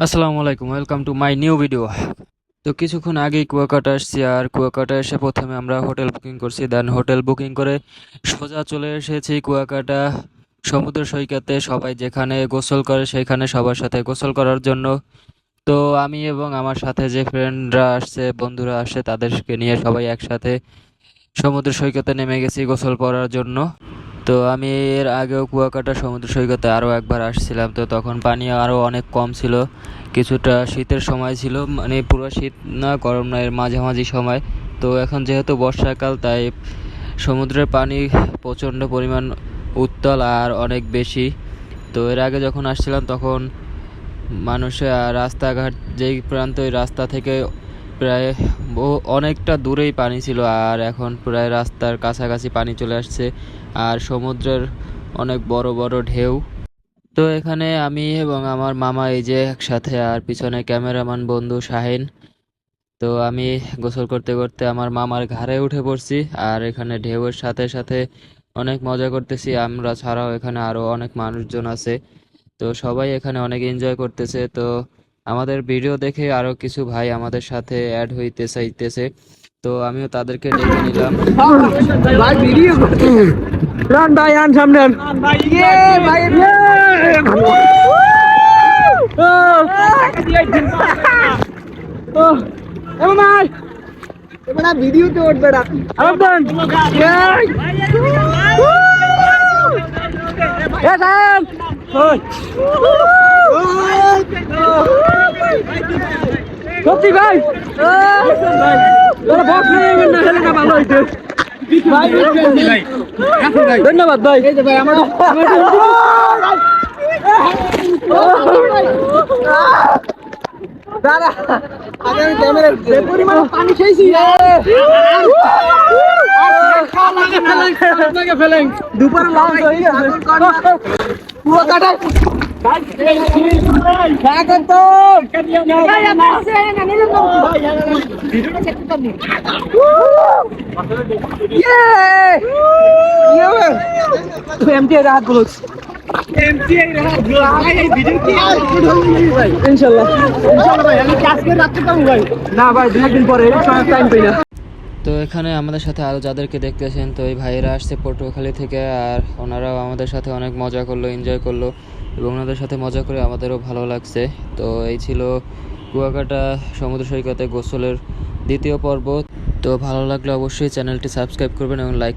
আসসালামু আলাইকুম welcome to my new video তো কিছুক্ষণ আগেই কুয়াকাটা আসছি আর কুয়াকাটা এসে প্রথমে আমরা হোটেল বুকিং করছি দেন হোটেল বুকিং করে সোজা চলে এসেছি কুয়াকাটা সমুদ্র সৈকতে। সবাই যেখানে গোসল করে সেখানে সবার সাথে গোসল করার জন্য। তো আমি এবং আমার সাথে যে ফ্রেন্ডরা আসছে, বন্ধুরা আসছে, তাদেরকে নিয়ে সবাই একসাথে সমুদ্র সৈকতে নেমে গেছি গোসল করার জন্য। তো আমি এর আগেও কুয়াকাটা সমুদ্র সৈকতে আরও একবার আসছিলাম। তো তখন পানি আরও অনেক কম ছিল। কিছুটা শীতের সময় ছিল। মানে পুরো শীত না, গরম না, এর মাঝামাঝি সময়। তো এখন যেহেতু বর্ষাকাল, তাই সমুদ্রের পানি প্রচণ্ড পরিমাণ উত্তাল আর অনেক বেশি। তো এর আগে যখন আসছিলাম, তখন মানুষের রাস্তাঘাট, যেই প্রান্ত ওই রাস্তা থেকে প্রায় অনেকটা দূরেই পানি ছিল আর এখন প্রায় রাস্তার কাছাকাছি পানি চলে আসছে আর সমুদ্রের অনেক বড় বড় ঢেউ। তো এখানে আমি এবং আমার মামা এই যে একসাথে আর পিছনে ক্যামেরাম্যান বন্ধু শাহিন। তো আমি গোসল করতে করতে আমার মামার ঘাড়ে উঠে পড়ছি আর এখানে ঢেউয়ের সাথে সাথে অনেক মজা করতেছি। আমরা ছাড়াও এখানে আরও অনেক মানুষজন আছে। তো সবাই এখানে অনেক এনজয় করতেছে। তো আমাদের ভিডিও দেখে আরও কিছু ভাই আমাদের সাথে অ্যাড হইতে চাইতেছে। তো আমিও তাদেরকে ডেকে নিলাম। ভাই ভিডিও রান ভাই, আন সামনে আন। ইয়ে ভাই এমন ভাই এবার ভিডিওতে উঠবে না। আমার বোন এ সাহেব। সত্যি ভাই। বক্স নিয়ে নেবেন না হেলে না ভালো হইতে। ধন্যবাদ ভাই। দাদা আগে আমি ক্যামেরা পরিমাণ পানি খেয়েছি দুপুরে পুরো কাটায়। না ভাই পরে না তো এখানে আমাদের সাথে আরও যাদেরকে দেখতেছেন, তো এই ভাইয়েরা আসছে পটুয়াখালী থেকে আর ওনারাও আমাদের সাথে অনেক মজা করল এনজয় করল। এবং ওনাদের সাথে মজা করে আমাদেরও ভালো লাগছে। তো এই ছিল কুয়াকাটা সমুদ্র সৈকতে গোসলের দ্বিতীয় পর্ব। তো ভালো লাগলে অবশ্যই চ্যানেলটি সাবস্ক্রাইব করবেন এবং লাইক